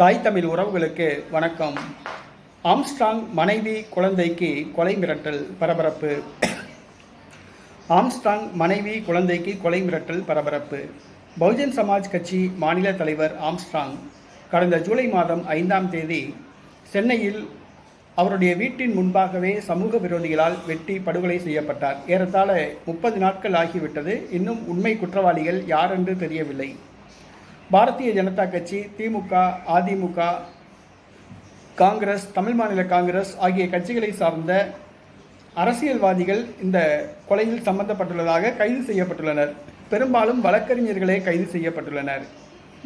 தாய் தமிழ் உறவுகளுக்கு வணக்கம். ஆம்ஸ்ட்ராங் மனைவி குழந்தைக்கு கொலை மிரட்டல் பரபரப்பு. ஆம்ஸ்ட்ராங் மனைவி குழந்தைக்கு கொலை மிரட்டல் பரபரப்பு. பகுஜன் சமாஜ் கட்சி மாநில தலைவர் ஆம்ஸ்ட்ராங் கடந்த ஜூலை மாதம் ஐந்தாம் தேதி சென்னையில் அவருடைய வீட்டின் முன்பாகவே சமூக விரோதிகளால் வெட்டி படுகொலை செய்யப்பட்டார். ஏறத்தாழ முப்பது நாட்கள் ஆகிவிட்டது. இன்னும் உண்மை குற்றவாளிகள் யாரென்று தெரியவில்லை. பாரதிய ஜனதா கட்சி திமுக அதிமுக காங்கிரஸ் தமிழ் மாநில காங்கிரஸ் ஆகிய கட்சிகளை சார்ந்த அரசியல்வாதிகள் இந்த கொலையில் சம்பந்தப்பட்டுள்ளதாக கைது செய்யப்பட்டுள்ளனர். பெரும்பாலும் வழக்கறிஞர்களே கைது செய்யப்பட்டுள்ளனர்.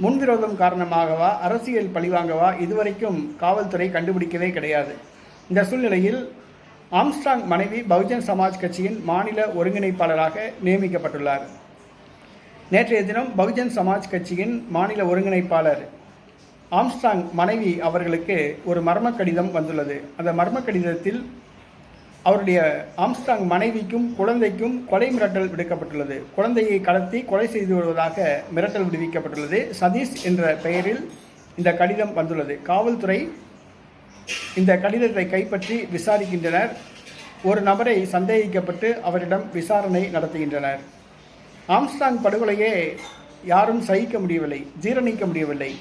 முன்விரோதம் காரணமாகவா அரசியல் பழிவாங்கவா இதுவரைக்கும் காவல்துறை கண்டுபிடிக்கவே கிடையாது. இந்த சூழ்நிலையில் ஆம்ஸ்டாங் மனைவி பகுஜன் சமாஜ் கட்சியின் மாநில ஒருங்கிணைப்பாளராக நியமிக்கப்பட்டுள்ளார். நேற்றைய தினம் பகுஜன் சமாஜ் கட்சியின் மாநில ஒருங்கிணைப்பாளர் ஆம்ஸ்டாங் மனைவி அவர்களுக்கு ஒரு மர்ம கடிதம் வந்துள்ளது. அந்த மர்ம கடிதத்தில் அவருடைய ஆம்ஸ்டாங் மனைவிக்கும் குழந்தைக்கும் கொலை மிரட்டல் விடுக்கப்பட்டுள்ளது. குழந்தையை கடத்தி கொலை செய்து வருவதாக மிரட்டல் விடுவிக்கப்பட்டுள்ளது. சதீஷ் என்ற பெயரில் இந்த கடிதம் வந்துள்ளது. காவல்துறை இந்த கடிதத்தை கைப்பற்றி விசாரிக்கின்றனர். ஒரு நபரை சந்தேகிக்கப்பட்டு அவரிடம் விசாரணை நடத்துகின்றனர். ஆம்ஸ்டாங் படுகொலையே யாரும் சகிக்க முடியவில்லை ஜீரணிக்க முடியவில்லை.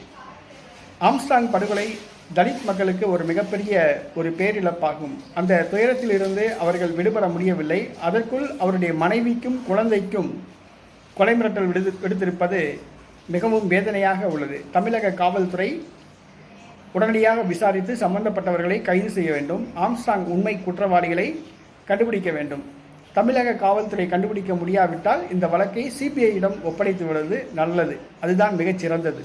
ஆம்ஸ்டாங் படுகொலை தலித் மக்களுக்கு ஒரு மிகப்பெரிய ஒரு பேரிழப்பாகும். அந்த துயரத்திலிருந்து அவர்கள் விடுபட முடியவில்லை. அதற்குள் அவருடைய மனைவிக்கும் குழந்தைக்கும் கொலை மிரட்டல் விடுத்து விடுத்திருப்பது மிகவும் வேதனையாக உள்ளது. தமிழக காவல்துறை உடனடியாக விசாரித்து சம்பந்தப்பட்டவர்களை கைது செய்ய வேண்டும். ஆம்ஸ்டாங் உண்மை குற்றவாளிகளை கண்டுபிடிக்க வேண்டும். தமிழக காவல்துறை கண்டுபிடிக்க முடியாவிட்டால் இந்த வழக்கை சிபிஐயிடம் ஒப்படைத்து விடுவது நல்லது. அதுதான் மிகச் சிறந்தது